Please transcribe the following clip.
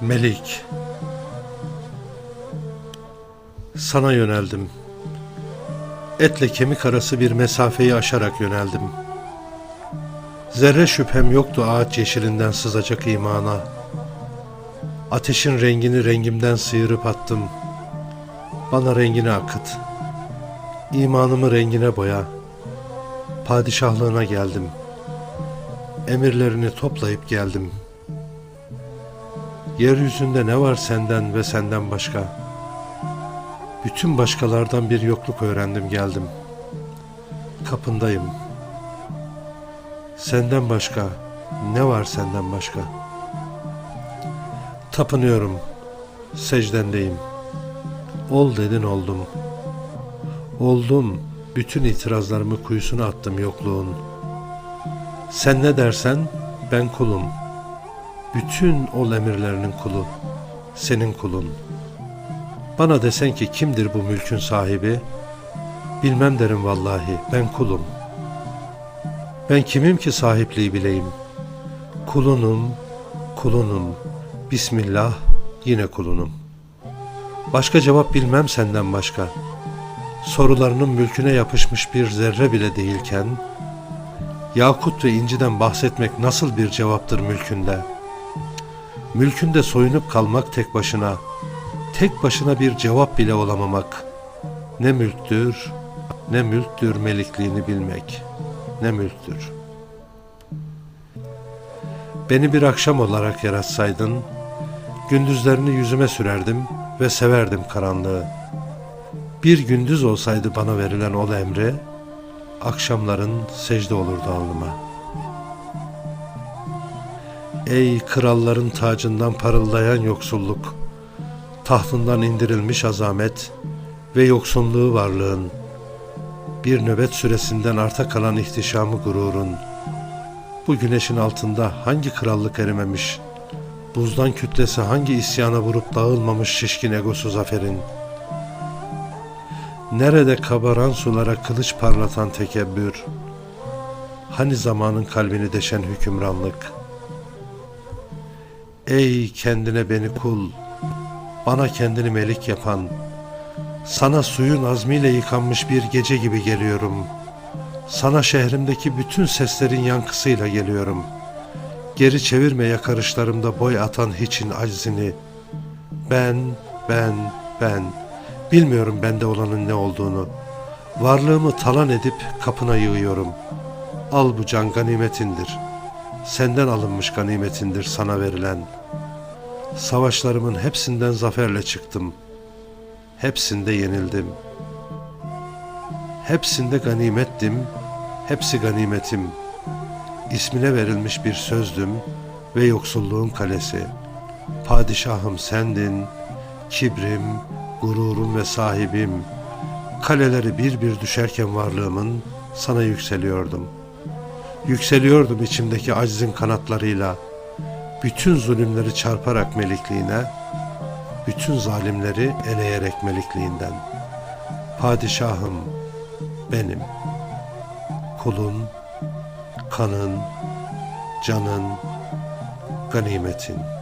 Melik. Sana yöneldim. Etle kemik arası bir mesafeyi aşarak yöneldim. Zerre şüphem yoktu ağaç yeşilinden sızacak imana. Ateşin rengini rengimden sıyırıp attım. Bana rengini akıt. İmanımı rengine boya. Padişahlığına geldim. Emirlerini toplayıp geldim.'' Yeryüzünde ne var senden ve senden başka? Bütün başkalardan bir yokluk öğrendim geldim. Kapındayım. Senden başka ne var senden başka? Tapınıyorum. Secdendeyim. Ol dedin oldum. Oldum. Bütün itirazlarımı kuyusuna attım yokluğun. Sen ne dersen ben kulum.'' Bütün ol emirlerinin kulu, senin kulun. Bana desen ki kimdir bu mülkün sahibi? Bilmem derim vallahi, ben kulum. Ben kimim ki sahipliği bileyim? Kulunum, kulunum. Bismillah, yine kulunum. Başka cevap bilmem senden başka. Sorularının mülküne yapışmış bir zerre bile değilken, Yakut ve inciden bahsetmek nasıl bir cevaptır mülkünde?'' Mülkünde soyunup kalmak tek başına, tek başına bir cevap bile olamamak. Ne mülktür, ne mülktür melikliğini bilmek, ne mülktür. Beni bir akşam olarak yaratsaydın, gündüzlerini yüzüme sürerdim ve severdim karanlığı. Bir gündüz olsaydı bana verilen ol emri, akşamların secde olurdu alnıma.'' Ey kralların tacından parıldayan yoksulluk, tahtından indirilmiş azamet ve yoksunluğu varlığın, bir nöbet süresinden arta kalan ihtişamı gururun, bu güneşin altında hangi krallık erimemiş, buzdan kütlesi hangi isyana vurup dağılmamış şişkin egosu zaferin, nerede kabaran sulara kılıç parlatan tekebbür, hani zamanın kalbini deşen hükümranlık.'' Ey kendine beni kul, bana kendini melik yapan, sana suyun azmiyle yıkanmış bir gece gibi geliyorum. Sana şehrimdeki bütün seslerin yankısıyla geliyorum. Geri çevirme yakarışlarımda boy atan hiçin aczini. Ben, ben, ben. Bilmiyorum bende olanın ne olduğunu. Varlığımı talan edip kapına yığıyorum. Al bu can ganimetindir. Senden alınmış ganimetindir sana verilen.'' Savaşlarımın hepsinden zaferle çıktım. Hepsinde yenildim. Hepsinde ganimettim, hepsi ganimetim. İsmine verilmiş bir sözdüm ve yoksulluğun kalesi. Padişahım sendin, kibrim, gururum ve sahibim. Kaleleri bir bir düşerken varlığımın sana yükseliyordum. Yükseliyordum içimdeki aczin kanatlarıyla.'' bütün zulümleri çarparak melikliğine, bütün zalimleri eleyerek melikliğinden. Padişahım benim, kulun, kanın, canın, ganimetin.''